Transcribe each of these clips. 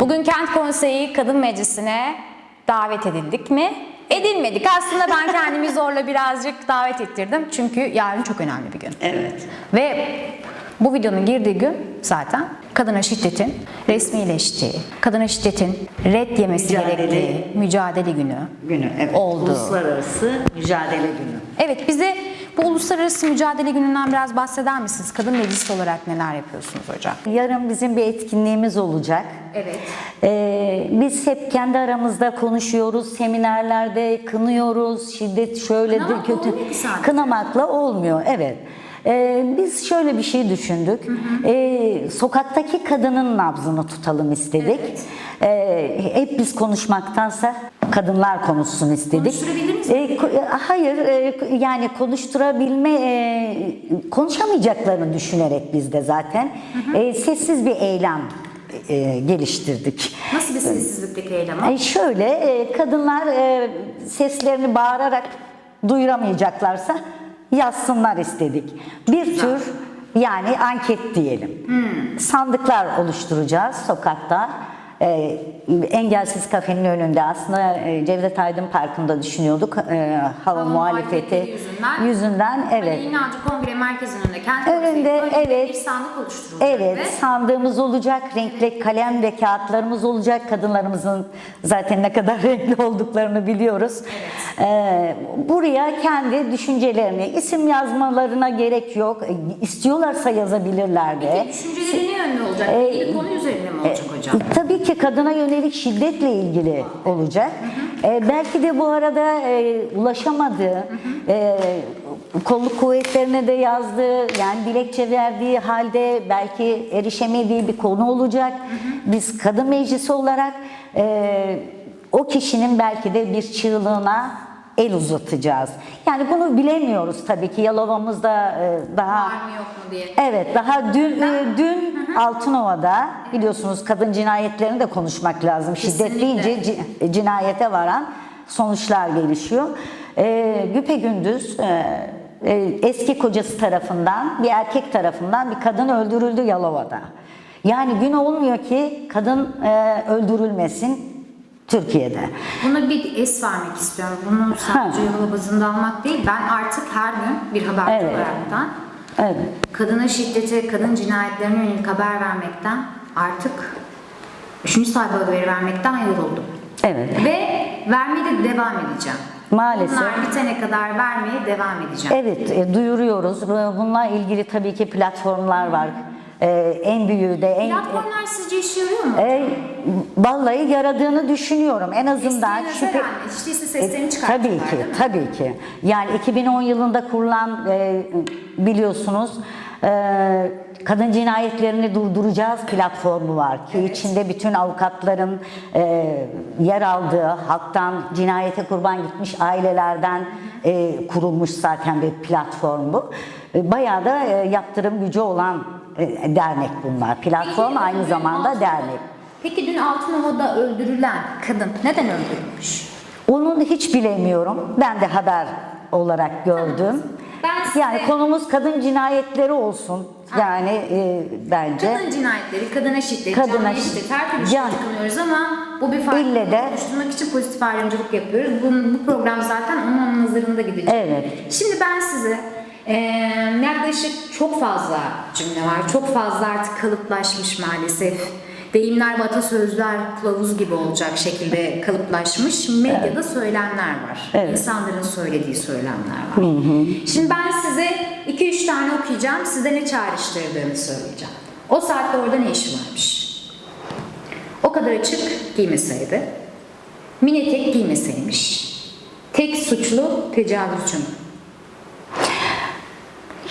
Bugün Kent Konseyi Kadın Meclisi'ne davet edildik mi? Edilmedik. Aslında ben kendimi zorla birazcık davet ettirdim. Çünkü yarın çok önemli bir gün. Evet. Ve bu videonun girdiği gün zaten kadına şiddetin resmileştiği, kadına şiddetin red yemesi Mücadele. gerektiği mücadele günü. Günü. Evet. Oldu. Uluslararası Mücadele Günü. Evet bize bu uluslararası mücadele gününden biraz bahseder misiniz? Kadın meclisi olarak neler yapıyorsunuz hocam? Yarın bizim bir etkinliğimiz olacak. Evet. Ee, biz hep kendi aramızda konuşuyoruz, seminerlerde kınıyoruz, şiddet şöyle Kınamak kötü. Kınamakla olmuyor, evet. Ee, biz şöyle bir şey düşündük. Ee, sokaktaki kadının nabzını tutalım istedik. Ee, hep biz konuşmaktansa kadınlar konuşsun istedik. Ee, ko- e, hayır, e, yani konuşturabilme, e, konuşamayacaklarını düşünerek biz de zaten e, sessiz bir eylem e, geliştirdik. Nasıl bir sessizlikteki eylem? Ay şöyle, e, kadınlar e, seslerini bağırarak duyuramayacaklarsa yazsınlar istedik. Bir tür yani anket diyelim. Sandıklar oluşturacağız sokakta. E, engelsiz kafenin önünde aslında e, Cevdet Aydın Parkı'nda düşünüyorduk. E, hava muhalefeti yüzünden. yüzünden evet. Ali İnancı Kongre Merkezi'nin önünde kent Önünde, evet. bir sandık oluşturulacak. Evet, ve sandığımız olacak, renkli kalem ve kağıtlarımız olacak. Kadınlarımızın zaten ne kadar renkli olduklarını biliyoruz. Ee, buraya kendi düşüncelerini, isim yazmalarına gerek yok. E, İstiyorlarsa yazabilirler de. Düşünceleri ne yönde olacak? Ee, İlgili konu üzerine mi olacak hocam? E, Tabii ki kadına yönelik şiddetle ilgili olacak. E, belki de bu arada e, ulaşamadığı, e, kolluk kuvvetlerine de yazdığı, yani dilekçe verdiği halde belki erişemediği bir konu olacak. Biz kadın meclisi olarak e, o kişinin belki de bir çığlığına el uzatacağız. Yani bunu bilemiyoruz tabii ki. Yalova'mızda e, daha Var mı yok mu diye. Evet, daha dün e, dün Altınova'da biliyorsunuz kadın cinayetlerini de konuşmak lazım. Kesinlikle. ci- cinayete varan sonuçlar gelişiyor. E, güpegündüz e, e, eski kocası tarafından, bir erkek tarafından bir kadın öldürüldü Yalova'da. Yani gün olmuyor ki kadın e, öldürülmesin Türkiye'de. Buna bir es vermek istiyorum. Bunu sadece Yalova bazında almak değil. Ben artık her gün bir haberci Evet. olaraktan Evet. kadına şiddete, kadın cinayetlerine yönelik haber vermekten artık üçüncü sayfa haberi vermekten yoruldum. Evet. Ve vermeye de devam edeceğim. Maalesef. Bunlar bitene kadar vermeye devam edeceğim. Evet, e, duyuruyoruz. Bununla ilgili tabii ki platformlar var. E, en büyüğü de en Platformlar sizce işe yarıyor mu? e, vallahi yaradığını düşünüyorum. En azından Desteğinize şüphe seslerini E, çıkartıyorlar Tabii ki, değil mi? tabii ki. Yani 2010 yılında kurulan e, biliyorsunuz e, kadın cinayetlerini durduracağız platformu var ki içinde bütün avukatların e, yer aldığı, halktan cinayete kurban gitmiş ailelerden e, kurulmuş zaten bir platform bu. E, bayağı da e, yaptırım gücü olan e, dernek bunlar. Platform Peki, aynı zamanda Altınova'da- dernek. Peki dün Altınova'da öldürülen kadın neden öldürülmüş? Onu hiç bilemiyorum. Ben de haber olarak gördüm. Ben size- Yani konumuz kadın cinayetleri olsun. Yani e, bence Kadın cinayetleri, kadına şiddet, Kadına canlıya şiddet. her türlü Can- kınıyoruz ama bu bir İlle de- oluşturmak için pozitif ayrımcılık yapıyoruz. Bu, bu program zaten onun nazarında gidecek. Evet. Şimdi ben size eee, yaklaşık çok fazla cümle var. Çok fazla artık kalıplaşmış maalesef. Deyimler ve atasözler kılavuz gibi olacak şekilde kalıplaşmış medyada söylemler var. Evet. İnsanların söylediği söylemler var. Şimdi ben size 2-3 tane okuyacağım. Size ne çağrıştırdığını söyleyeceğim. O saatte orada ne işi varmış? O kadar açık giymeseydi. Mini etek giymeseymiş. Tek suçlu tecavüzcü mü?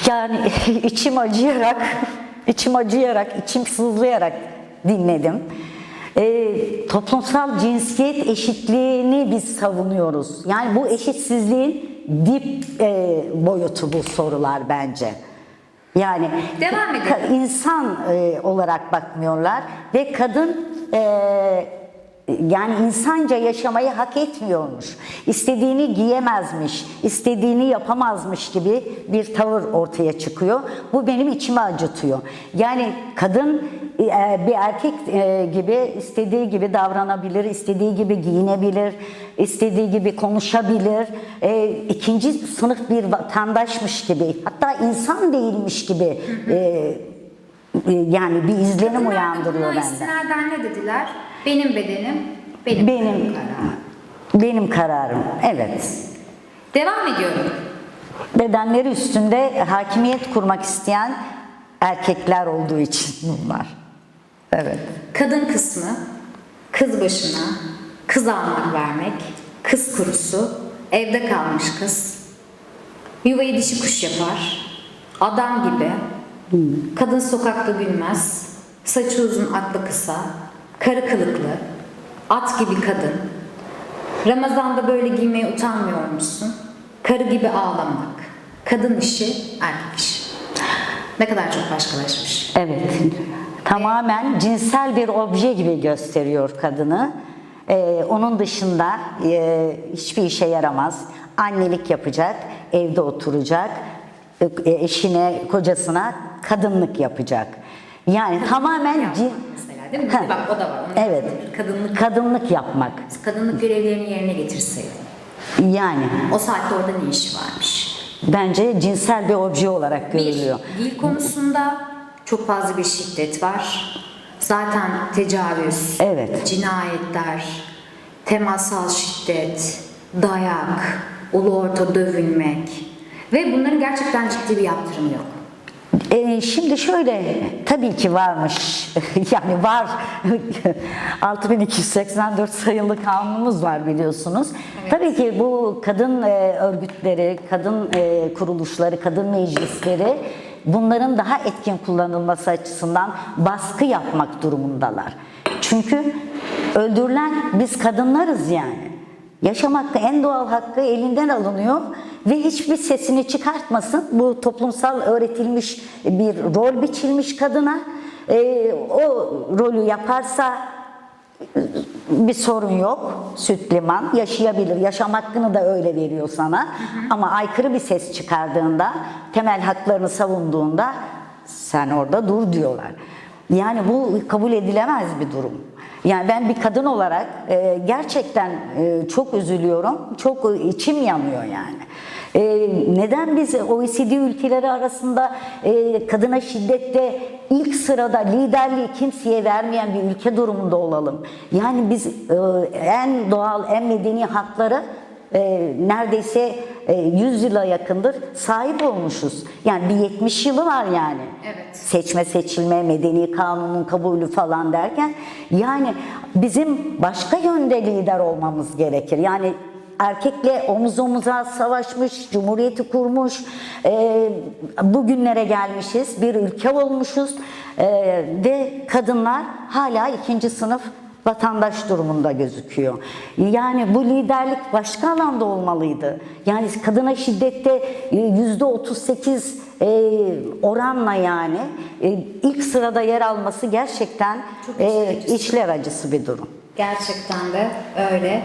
Yani içim acıyarak, içim acıyarak, içim sızlayarak dinledim. E, toplumsal cinsiyet eşitliğini biz savunuyoruz. Yani bu eşitsizliğin dip e, boyutu bu sorular bence. Yani Devam edelim. insan e, olarak bakmıyorlar ve kadın e, yani insanca yaşamayı hak etmiyormuş. İstediğini giyemezmiş, istediğini yapamazmış gibi bir tavır ortaya çıkıyor. Bu benim içimi acıtıyor. Yani kadın e, bir erkek e, gibi istediği gibi davranabilir, istediği gibi giyinebilir, istediği gibi konuşabilir. E, ikinci sınıf bir vatandaşmış gibi, hatta insan değilmiş gibi yani bir izlenim uyandırıyor bende. istinaden ne dediler? Benim bedenim, benim, Benim kararım. benim kararım. Evet. Devam ediyorum. Bedenleri üstünde hakimiyet kurmak isteyen erkekler olduğu için bunlar. Evet. Kadın kısmı, kız başına, kız almak vermek, kız kurusu, evde kalmış kız, yuvayı dişi kuş yapar, adam gibi, kadın sokakta gülmez, saçı uzun aklı kısa, karı kılıklı, at gibi kadın, Ramazan'da böyle giymeye utanmıyormuşsun, karı gibi ağlamak, kadın işi, erkek işi. Ne kadar çok başkalaşmış. Evet. Tamamen cinsel bir obje gibi gösteriyor kadını. Ee, onun dışında e, hiçbir işe yaramaz. Annelik yapacak, evde oturacak, e, eşine, kocasına kadınlık yapacak. Yani tamamen Yapmak cin... mesela değil mi? Ha, Bak o da var. Onu Evet. Kadınlık, Kadınlık yapmak. kadınlık görevlerini yerine getirseydin. Yani O saatte orada ne işi varmış? bence cinsel bir obje olarak görülüyor. Bir, dil konusunda çok fazla bir şiddet var. Zaten tecavüz, Evet. cinayetler, temassal şiddet, dayak, ulu orta dövülmek ve bunların gerçekten ciddi bir yaptırımı yok. Ee, şimdi şöyle tabii ki varmış yani var 6284 sayılı kanunumuz var biliyorsunuz. Tabii ki bu kadın e, örgütleri, kadın e, kuruluşları, kadın meclisleri bunların daha etkin kullanılması açısından baskı yapmak durumundalar. Çünkü öldürülen biz kadınlarız yani. Yaşam hakkı, en doğal hakkı elinden alınıyor ve hiçbir sesini çıkartmasın. Bu toplumsal öğretilmiş bir rol biçilmiş kadına. Ee, o rolü yaparsa bir sorun yok. Süt liman yaşayabilir. Yaşam hakkını da öyle veriyor sana. Ama aykırı bir ses çıkardığında, temel haklarını savunduğunda sen orada dur diyorlar. Yani bu kabul edilemez bir durum. Yani ben bir kadın olarak e, gerçekten e, çok üzülüyorum. Çok içim yanıyor yani. E, neden biz OECD ülkeleri arasında e, kadına şiddette ilk sırada liderliği kimseye vermeyen bir ülke durumunda olalım? Yani biz e, en doğal, en medeni hakları e, neredeyse e, 100 yıla yakındır sahip olmuşuz. Yani bir 70 yılı var yani. Evet. Seçme seçilme, medeni kanunun kabulü falan derken yani bizim başka yönde lider olmamız gerekir. Yani erkekle omuz omuza savaşmış, cumhuriyeti kurmuş, e, bugünlere gelmişiz, bir ülke olmuşuz e, ve kadınlar hala ikinci sınıf vatandaş durumunda gözüküyor. Yani bu liderlik başka alanda olmalıydı. Yani kadına şiddette e, yüzde 38 e, oranla yani e, ilk sırada yer alması gerçekten Çok e, içler acısı. içler acısı bir durum. Gerçekten de öyle.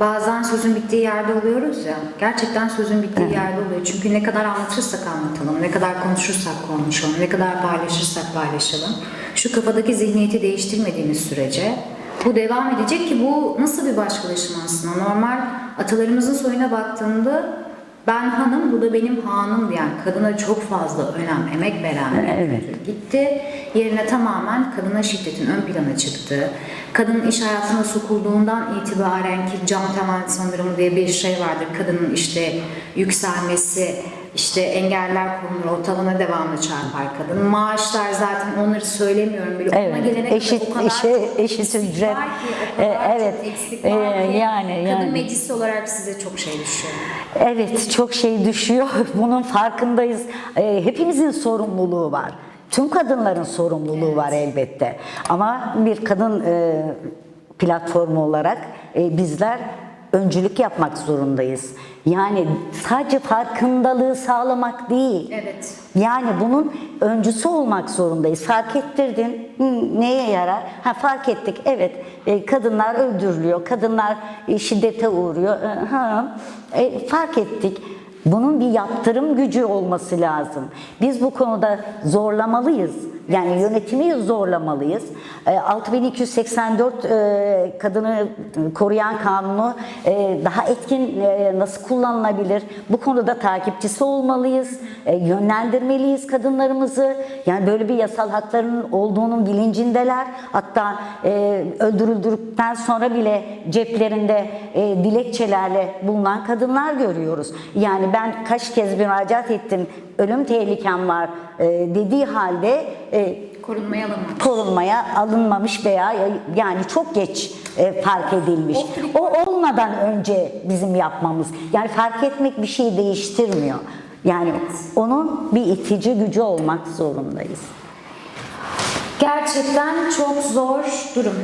Bazen sözün bittiği yerde oluyoruz ya. Gerçekten sözün bittiği yerde oluyor. Çünkü ne kadar anlatırsak anlatalım, ne kadar konuşursak konuşalım, ne kadar paylaşırsak paylaşalım. Şu kafadaki zihniyeti değiştirmediğimiz sürece bu devam edecek ki bu nasıl bir başkalaşım aslında? Normal atalarımızın soyuna baktığında ben hanım, bu da benim hanım diyen kadına çok fazla önem, emek veren bir Evet. kültür gitti. Yerine tamamen kadına şiddetin ön plana çıktığı, kadının iş hayatına sokulduğundan itibaren ki cam temel sanırım diye bir şey vardır. Kadının işte yükselmesi, işte engeller konulur, o tavana devamlı çarpar kadın. Maaşlar zaten onları söylemiyorum bile. Ona Evet, gelene kadar eşit- o kadar çok eşit ücret. var ki, kadar E, evet, eksik e, var ki. yani, Kadın yani. meclisi olarak size çok şey düşüyor. Evet çok şey düşüyor. Bunun farkındayız. Ee, hepimizin sorumluluğu var. Tüm kadınların sorumluluğu var elbette. Ama bir kadın e, platformu olarak e, bizler öncülük yapmak zorundayız. Yani sadece farkındalığı sağlamak değil. Evet. Yani bunun öncüsü olmak zorundayız. Fark ettirdin. Hı, neye yarar? Ha fark ettik. Evet. e, kadınlar öldürülüyor. Kadınlar e, şiddete uğruyor. E, ha, e, fark ettik. Bunun bir yaptırım gücü olması lazım. Biz bu konuda zorlamalıyız. Yani yönetimi zorlamalıyız. E, 6284 e, kadını koruyan kanunu e, daha etkin e, nasıl kullanılabilir? Bu konuda takipçisi olmalıyız. E, Yönlendirmeliyiz kadınlarımızı. Yani böyle bir yasal haklarının olduğunun bilincindeler. Hatta e, öldürüldükten sonra bile ceplerinde e, dilekçelerle bulunan kadınlar görüyoruz. Yani ben kaç kez müracaat ettim. Ölüm tehlikem var e, dediği halde e, Korunmaya alınmamış. korunmaya alınmamış veya yani çok geç e, fark edilmiş. O olmadan önce bizim yapmamız. Yani fark etmek bir şeyi değiştirmiyor. Yani onun bir itici gücü olmak zorundayız. Gerçekten çok zor durum.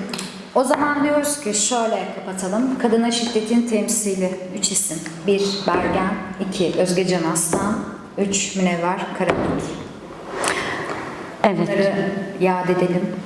O zaman diyoruz ki şöyle kapatalım. Kadına şiddetin temsili 3 isim. 1 Bergen, 2 Özgecan Aslan, 3 Münevver Karabulut. Evet. Bunları yad edelim.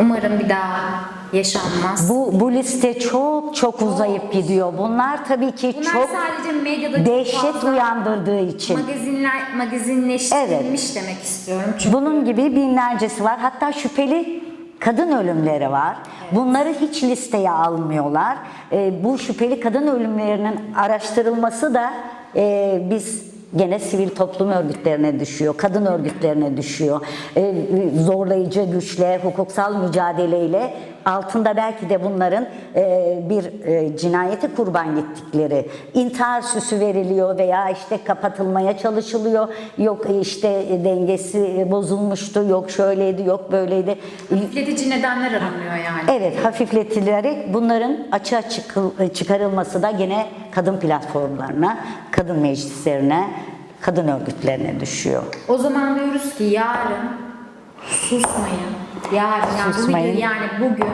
Umarım bir daha yaşanmaz. Bu bu liste çok çok uzayıp gidiyor. Bunlar tabii ki Bunlar çok sadece medyada çok dehşet fazla uyandırdığı için. magazinler, magazinleştirilmiş demek istiyorum. Çünkü Bunun gibi binlercesi var. Hatta şüpheli kadın ölümleri var. Bunları hiç listeye almıyorlar. Ee, bu şüpheli kadın ölümlerinin araştırılması da e, biz gene sivil toplum örgütlerine düşüyor, kadın örgütlerine düşüyor. Ee, zorlayıcı güçle, hukuksal mücadeleyle altında belki de bunların e, bir e, cinayete kurban gittikleri, intihar süsü veriliyor veya işte kapatılmaya çalışılıyor. Yok e, işte dengesi bozulmuştu, yok şöyleydi, yok böyleydi. hafifletici nedenler aranıyor yani. Evet, hafifletilerek bunların açığa çıkarılması da gene kadın platformlarına, kadın meclislerine, kadın örgütlerine düşüyor. O zaman diyoruz ki yarın susmayın. Yarın yani bu Susmayın. video yani bugün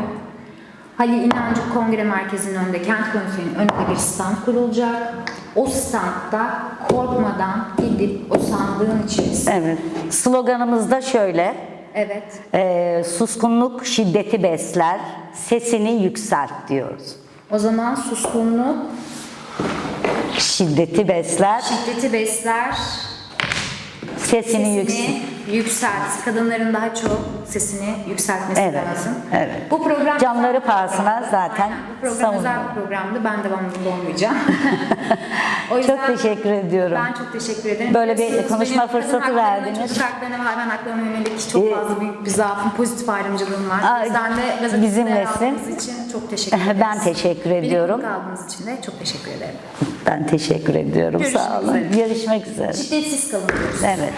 Halil İnancı Kongre Merkezi'nin önünde, Kent Konseyi'nin önünde bir stand kurulacak. O standta korkmadan gidip o sandığın içerisinde. Evet. Sloganımız da şöyle. Evet. e, suskunluk şiddeti besler, sesini yükselt diyoruz. O zaman suskunluk Şiddeti besler, şiddeti besler, sesini sesini yükselt. Yükselt. Kadınların daha çok sesini yükseltmesi Evet, lazım. evet. Bu program Canları pahasına zaten Aynen. Bu program savunuyor. bir programdı. Ben devamında olmayacağım. o Çok teşekkür ediyorum. Ben çok teşekkür ederim. Böyle bir Biliyorsunuz konuşma benim kadın fırsatı haklarına, verdiniz. Çocuk haklarına ve hayvan haklarına yönelik çok Ee, fazla büyük bir zaafım, pozitif ayrımcılığım var. Aa, O yüzden de gazetemizde bizimlesin. yer aldığınız için çok teşekkür ederiz. Ben teşekkür ediyorum. Birlikte kaldığınız için de çok teşekkür ederim. Ben teşekkür ediyorum. Görüşmek Sağ olun. üzere. Görüşmek üzere. Şiddetsiz kalın diyoruz. Evet.